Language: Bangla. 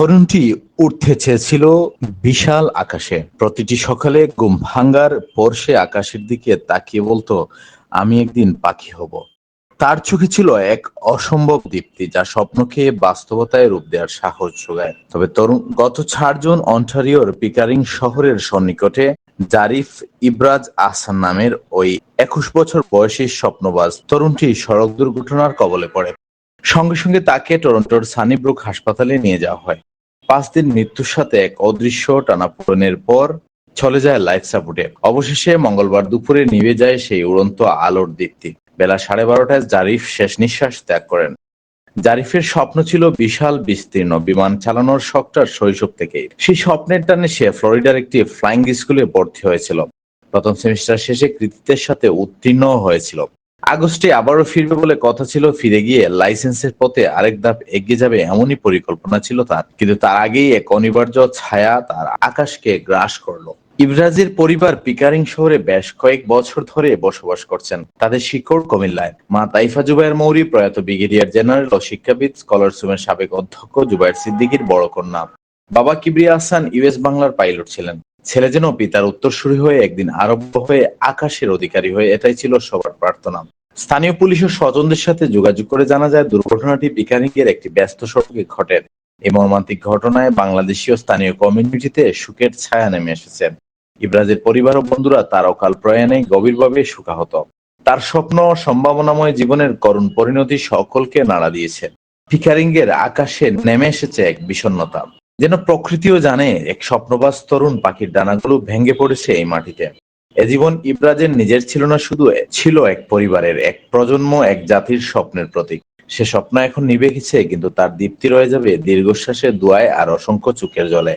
তরুণটি উঠতে চেয়েছিল বিশাল আকাশে। প্রতিটি সকালে ঘুম ভাঙ্গার পর সে আকাশের দিকে তাকিয়ে বলতো, আমি একদিন পাখি হব। তার চোখে ছিল এক অসম্ভব দীপ্তি যা স্বপ্নকে বাস্তবতায় রূপ দেওয়ার সাহস যোগায়। তবে তরুণ, গত চার জন অন্টারিওর পিকারিং শহরের সন্নিকটে জারিফ ইব্রাজ আহসান নামের ওই একুশ বছর বয়সী স্বপ্নবাজ তরুণটি সড়ক দুর্ঘটনার কবলে পড়ে। সঙ্গে সঙ্গে তাকে টরন্টোর সানিব্রুক হাসপাতালে নিয়ে যাওয়া হয়। পাঁচ দিন মৃত্যুর সাথে এক অদৃশ্য টানাপোড়েনের পর চলে যায় লাইফ সাপোর্টে। অবশেষে মঙ্গলবার দুপুরে নিভে যায় সেই উড়ন্ত আলোর দীপ্তি। বেলা সাড়ে বারোটায় জারিফ শেষ নিঃশ্বাস ত্যাগ করেন। জারিফের স্বপ্ন ছিল বিশাল, বিস্তীর্ণ বিমান চালানোর শখটার শৈশব থেকেই। সেই স্বপ্নের টানে সে ফ্লোরিডার একটি ফ্লাইং স্কুলে ভর্তি হয়েছিল। প্রথম সেমিস্টার শেষে কৃতিত্বের সাথে উত্তীর্ণ হয়েছিল। আগস্টে আবারও ফিরবে বলে কথা ছিল, ফিরে গিয়ে লাইসেন্সের পথে আরেক ধাপ এগিয়ে যাবে এমনই পরিকল্পনা ছিল তার। কিন্তু তার আগেই এক অনিবার্য ছায়া তার আকাশকে গ্রাস করল। ইব্রাজের পরিবার পিকারিং শহরে বেশ কয়েক বছর ধরে বসবাস করছেন। তাদের শিকড় কুমিল্লায় মা তাইফা জুবাইর মৌরি, প্রয়াত ব্রিগেডিয়ার জেনারেল ও শিক্ষাবিদ স্কলারসুমের সাবেক অধ্যক্ষ জুবাইর সিদ্দিকির বড় কন্যা। বাবা কিবরিয়া আহসান ইউএস বাংলার পাইলট ছিলেন। ছেলে যেন পিতার উত্তরসূরি হয়ে একদিন আরব্য হয়ে আকাশের অধিকারী হয়ে, এটাই ছিল সবার প্রার্থনা। স্থানীয় পুলিশ ও স্বজনদের সাথে যোগাযোগ করে জানা যায়, দুর্ঘটনাটি এর একটি ব্যস্ত সড়কে ঘটে। এই মর্মান্তিক ঘটনায় বাংলাদেশি ও স্থানীয় কমিউনিটিতে সুখের ছায়া নেমে এসেছে। ইব্রাজের পরিবার ও বন্ধুরা তার অকাল প্রয়াণে গভীরভাবে শোকাহত। তার স্বপ্ন সম্ভাবনাময় জীবনের করুণ পরিণতি সকলকে নাড়া দিয়েছে। পিকারিং এর আকাশে নেমে এসেছে এক বিষণ্ণতা, যেন প্রকৃতিও জানে এক স্বপ্নবাস তরুণ পাখির ডানাগুলো ভেঙে পড়েছে এই মাটিতে। এ জীবন ইব্রাজের নিজের ছিল না, শুধু ছিল এক পরিবারের, এক প্রজন্ম, এক জাতির স্বপ্নের প্রতীক। সে স্বপ্ন এখন গেছে, কিন্তু তার দীপ্তি রয়ে যাবে দীর্ঘশ্বাসের দোয়ায় আর অসংখ্য চোখের জলে।